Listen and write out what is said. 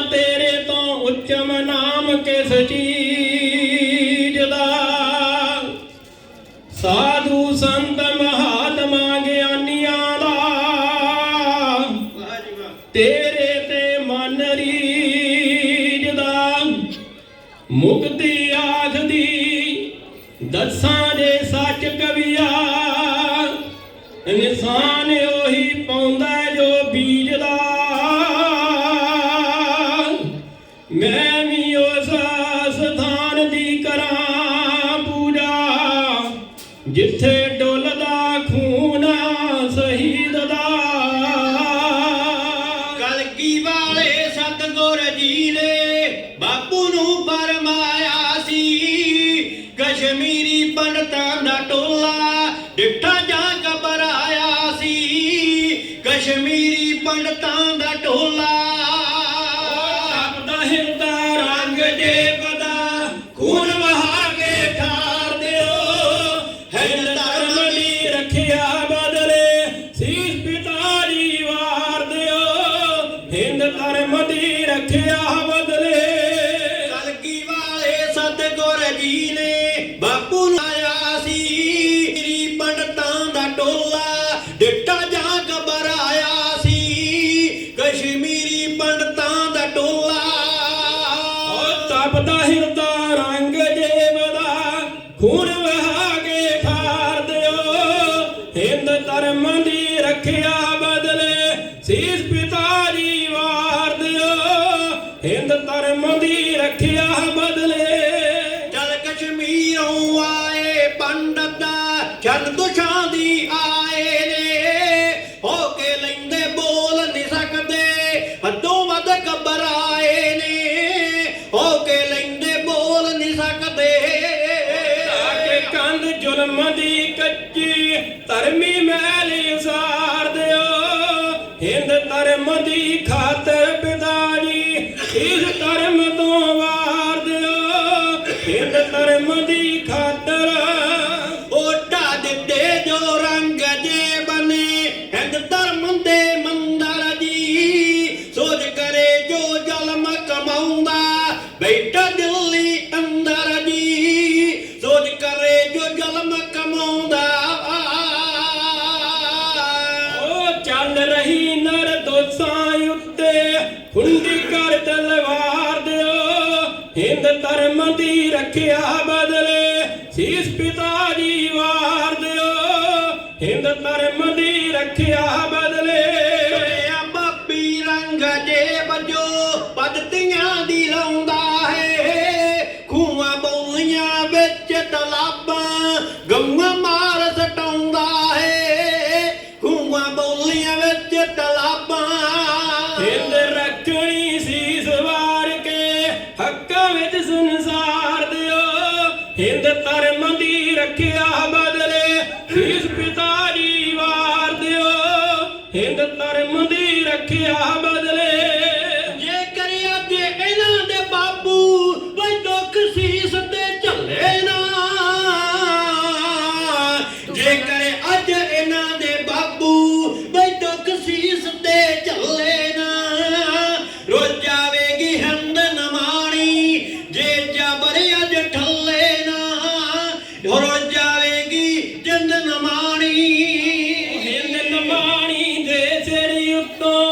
ਤੇਰੇ ਤੋਂ ਉੱਚਮ ਨਾਮ ਕਿਸ ਚੀਜ਼ ਦਾ? ਸਾਧੂ ਸੰਤ ਮਹਾਤਮਾ ਗਿਆਨੀਆਂ ਦਾ। ਤੇਰੇ ਤੇ ਮਨ ਰੀਝਦਾ ਮੁਕਤੀ ਆਖਦੀ, ਦੱਸਾਂ ਦੇ ਸੱਚ ਕਵਿਆ, ਇਨਸਾਨ ਮੈਂ ਵੀ ਉਸ ਸਥਾਨ ਦੀ ਕਰਾਂ ਪੂਜਾ, ਜਿੱਥੇ ਡੁੱਲਦਾ ਖੂਨ ਸ਼ਹੀਦ ਦਾ। ਕਲਗੀ ਵਾਲੇ ਸਤਗੁਰ ਜੀ ਨੇ ਬਾਪੂ ਨੂੰ ਫਰਮਾਇਆ ਸੀ, ਕਸ਼ਮੀਰੀ ਪੰਡਤਾਂ ਦਾ ਟੋਲਾ ਡਿੱਠਾ ਜਾ ਘਬਰਾਇਆ ਸੀ, ਕਸ਼ਮੀਰੀ ਪੰਡਤਾਂ ਦਾ ਟੋਲਾ ਧਰਮ ਦੀ ਰੱਖਿਆ ਬਦਲੇ। ਕਲਗੀ ਵਾਲੇ ਸਤਗੁਰ ਜੀ ਨੇ ਹਿੰਦ ਧਰਮ ਦੀ ਰੱਖਿਆ ਬਦਲੇ। ਚਲ ਕਸ਼ਮੀਰੋਂ ਆਏ ਪੰਡਤ ਚੰਦ ਦੁਸ਼ਾਂ ਦੀ ਆਏ ਨੇ ਹੋ ਕੇ ਲੈਂਦੇ ਬੋਲ ਨਹੀਂ ਸਕਦੇ ਹੱਦੋਂ ਵੱਧ ਘਬਰਾਏ ਨੇ। ਹੋ ਕੇ ਲੈਂਦੇ ਬੋਲ ਨਹੀਂ ਸਕਦੇ। ਕੇ ਕੰਧ ਜ਼ੁਲਮ ਦੀ ਕੱਚੀ ਧਰਮੀ ਮੈਲੀ ਉਸਾਰ ਦਿਓ। ਹਿੰਦ ਧਰਮ ਦੀ ਖਾਤਰ ਜੋ ਜ਼ਲਮ ਕਮਾਉਂਦਾ ਉਹ ਚੱਲ ਰਹੀ ਨਰ ਦੋਸਾਂ ਉੱਤੇ ਹੁੰਡੀ ਕਰ ਤਲਵਾਰ ਦਿਓ। ਹਿੰਦ ਧਰਮ ਦੀ ਰੱਖਿਆ ਬਦਲੇ ਸੀਸ ਪਿਤਾ ਜੀ ਵਾਰ ਦਿਓ। ਹਿੰਦ ਧਰਮ ਦੀ ਰੱਖਿਆ ਬਦਲੇ। ਆ ਬਾਬੀ ਰੰਗ ਜੇ ਵਜੋ ਰੱਬ ਗਊਆਂ ਮਾਰ ਸਟਾਉਂਦਾ ਏ। ਗੂਆਂ ਬੋਲੀਆਂ ਵਿੱਚ ਤਲਾਬਾਂ। ਹਿੰਦ ਰੱਖਣੀ ਸੀ ਸਵਾਰ ਕੇ, ਹੱਕਾਂ ਵਿੱਚ ਸੰਸਾਰ ਦਿਓ। ਹਿੰਦ ਧਰਮ ਦੀ ਰੱਖਿਆ ਬਦਲੇ ਫੀਸ ਪਿਤਾ ਜੀ ਵਾਰ ਦਿਓ। ਹਿੰਦ ਧਰਮ ਦੀ ਰੱਖਿਆ